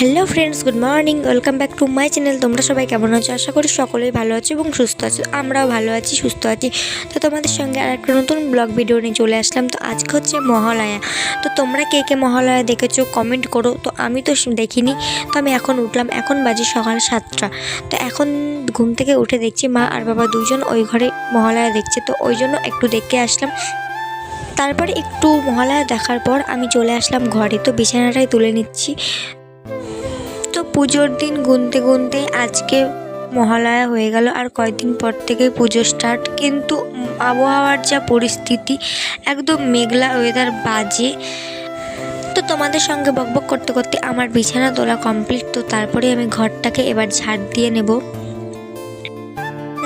Hello friends good morning welcome back to my channel তোমরা সবাই কেমন আছো? আশা করি সকলেই ভালো আছো এবং সুস্থ আছো। আমরাও ভালো আছি, সুস্থ আছি। তো তোমাদের সঙ্গে আর একটা নতুন ব্লগ ভিডিও নিয়ে চলে আসলাম। তো আজকে হচ্ছে মহালয়া। তো তোমরা কে কে মহালয়া দেখেছ কমেন্ট করো। তো আমি তো দেখিনি। তো আমি এখন উঠলাম। এখন বাজে সকাল সাতটা। তো এখন ঘুম থেকে উঠে দেখছি মা আর বাবা দুজন ওই ঘরে মহালয়া দেখছে। তো ওই জন্য একটু দেখে আসলাম। তারপরে একটু মহালয়া দেখার পর আমি চলে আসলাম ঘরে। তো বিছানাটাই তুলে নিচ্ছি। পুজোর দিন গুনতে গুনতে আজকে মহালয়া হয়ে গেল। আর কয়েকদিন পর থেকে পুজো স্টার্ট কিন্তু আবহাওয়ার যা পরিস্থিতি, একদম মেঘলা ওয়েদার বাজে। তো তোমাদের সঙ্গে বকবক করতে করতে আমার বিছানা তোলা কমপ্লিট তো তারপরে আমি ঘরটাকে এবার ঝাড় দিয়ে নেব।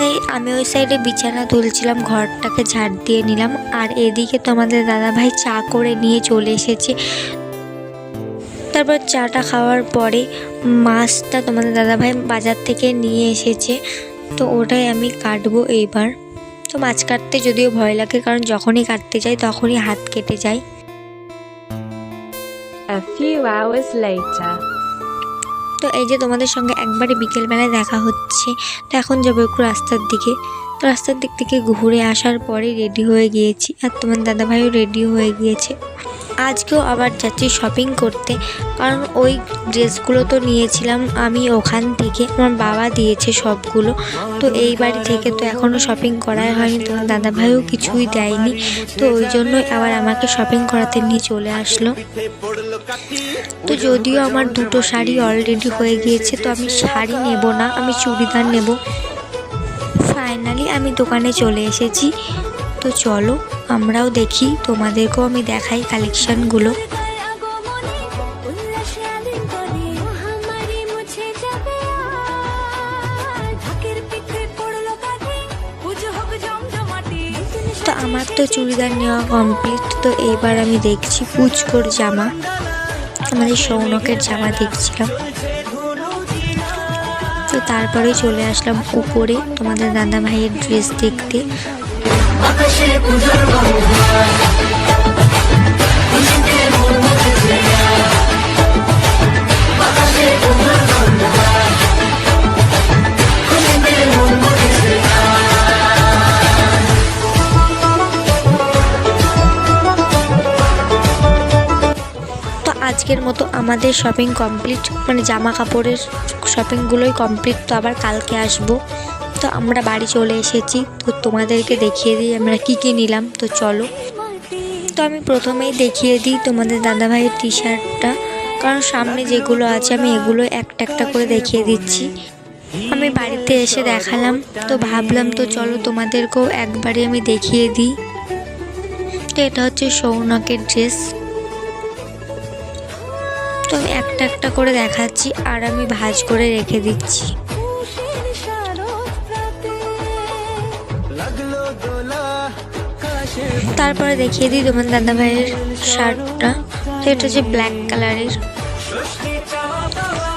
এই আমি ওই সাইডে বিছানা তুলছিলাম, ঘরটাকে ঝাড় দিয়ে নিলাম। আর এদিকে তোমাদের দাদা ভাই চা করে নিয়ে চলে এসেছে। তারপর চাটা খাওয়ার পরে মাছটা তোমাদের দাদাভাই বাজার থেকে নিয়ে এসেছে। তো ওটাই আমি কাটবো এইবার। তো মাছ কাটতে যদিও ভয় লাগে কারণ যখনই কাটতে যাই তখনই হাত কেটে যায়. তো এই যে তোমাদের সঙ্গে একবারে বিকেলবেলায় দেখা হচ্ছে। তো এখন যাব একটু রাস্তার দিকে। তো রাস্তার দিক থেকে ঘুরে আসার পরে রেডি হয়ে গিয়েছি। আর তোমার দাদাভাইও রেডি হয়ে গিয়েছে। আজকেও আবার যাচ্ছি শপিং করতে। কারণ ওই ড্রেসগুলো তো নিয়েছিলাম আমি ওখান থেকে। আমার বাবা দিয়েছে সবগুলো। তো এই বাড়ি থেকে তো এখনও শপিং করাই হয়নি। তোমার দাদাভাইও কিছুই দেয়নি। তো ওই জন্যই আবার আমাকে শপিং করাতে নিয়ে চলে আসলো। তো যদিও আমার দুটো শাড়ি অলরেডি হয়ে গিয়েছে, তো আমি শাড়ি নেব না, আমি চুড়িদার নেব। ফাইনালি আমি দোকানে চলে এসেছি। তো চলো। আমরাও দেখি, তোমাদেরকেও আমি দেখাই কালেকশানগুলো তো আমার তো চুড়িদার নেওয়া কমপ্লিট তো এইবার আমি দেখছি পুচকোর জামা। আমাদের সৌনকের জামা দেখছিলাম। তো তারপরে চলে আসলাম উপরে, তোমাদের দাদা ভাইয়ের ড্রেস দেখতে। তো আজকের মতো আমাদের শপিং কমপ্লিট মানে জামা কাপড়ের শপিংগুলোই কমপ্লিট তো আবার কালকে আসব। তো আমরা বাড়ি চলে এসেছি। তো তোমাদেরকে দেখিয়ে দিই আমরা কী কী নিলাম। তো চলো। তো আমি প্রথমেই দেখিয়ে দিই তোমাদের দাদাভাইয়ের টি শার্টটা কারণ সামনে যেগুলো আছে আমি এগুলো একটা একটা করে দেখিয়ে দিচ্ছি। আমি বাড়িতে এসে দেখালাম। তো ভাবলাম, তো চলো তোমাদেরকেও একবারে আমি দেখিয়ে দিই। তো এটা হচ্ছে সৌনকের ড্রেস। তো আমি একটা একটা করে দেখাচ্ছি আর আমি ভাঁজ করে রেখে দিচ্ছি। তারপরে দেখিয়ে দিই তোমার দাদা ভাইয়ের শার্টটা। তো এটা যে ব্ল্যাক কালারের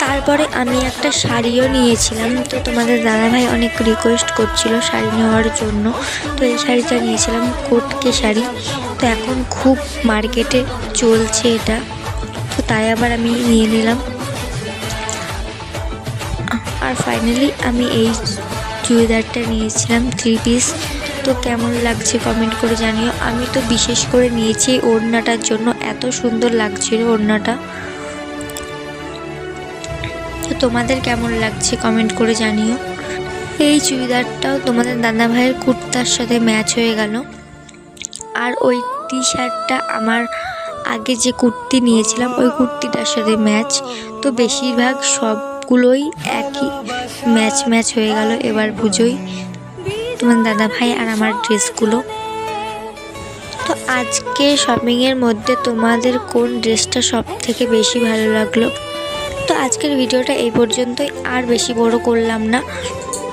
তারপরে আমি একটা শাড়িও নিয়েছিলাম। তো তোমাদের দাদাভাই অনেক রিকোয়েস্ট করছিল শাড়ি নেওয়ার জন্য। তো এই শাড়িটা নিয়েছিলাম, কোটকে শাড়ি। তো এখন খুব মার্কেটে চলছে এটা। তো তাই আবার আমি নিয়ে নিলাম। আর ফাইনালি আমি এই চুড়িদারটা নিয়েছিলাম থ্রি পিস তো কেমন লাগছে কমেন্ট করে জানিও। আমি তো বিশেষ করে নিয়েছি ওড়নাটার জন্য। এত সুন্দর লাগছিল ওড়নাটা। তো তোমাদের কেমন লাগছে কমেন্ট করে জানিও। এই চুড়িদারটাও তোমাদের দাদা ভাইয়ের কুর্তার সাথে ম্যাচ হয়ে গেল। আর ওই টি শার্টটা আমার আগে যে কুর্তি নিয়েছিলাম, ওই কুর্তিটার সাথে ম্যাচ তো বেশিরভাগ সবগুলোই একই। ম্যাচ ম্যাচ হয়ে গেল এবার পুজোয়। তোমার দাদা ভাই আর আমার ড্রেসগুলো। তো আজকে শপিংয়ের মধ্যে তোমাদের কোন ড্রেসটা সব থেকে বেশি ভালো লাগল? তো আজকের ভিডিওটা এই পর্যন্তই। আর বেশি বড় করলাম না।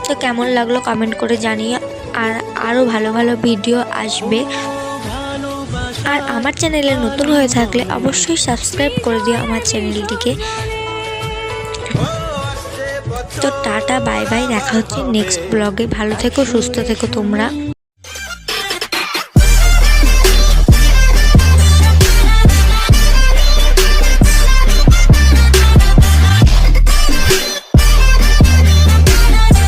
তো কেমন লাগল কমেন্ট করে জানিও। আর আরও ভালো ভালো ভিডিও আসবে। আর আমার চ্যানেলে নতুন হয়ে থাকলে অবশ্যই সাবস্ক্রাইব করে দিও আমার চ্যানেলটিকে। তো টাটা বাই বাই দেখা হচ্ছে নেক্সট ব্লগে ভালো থেকো সুস্থ থেকো তোমরা।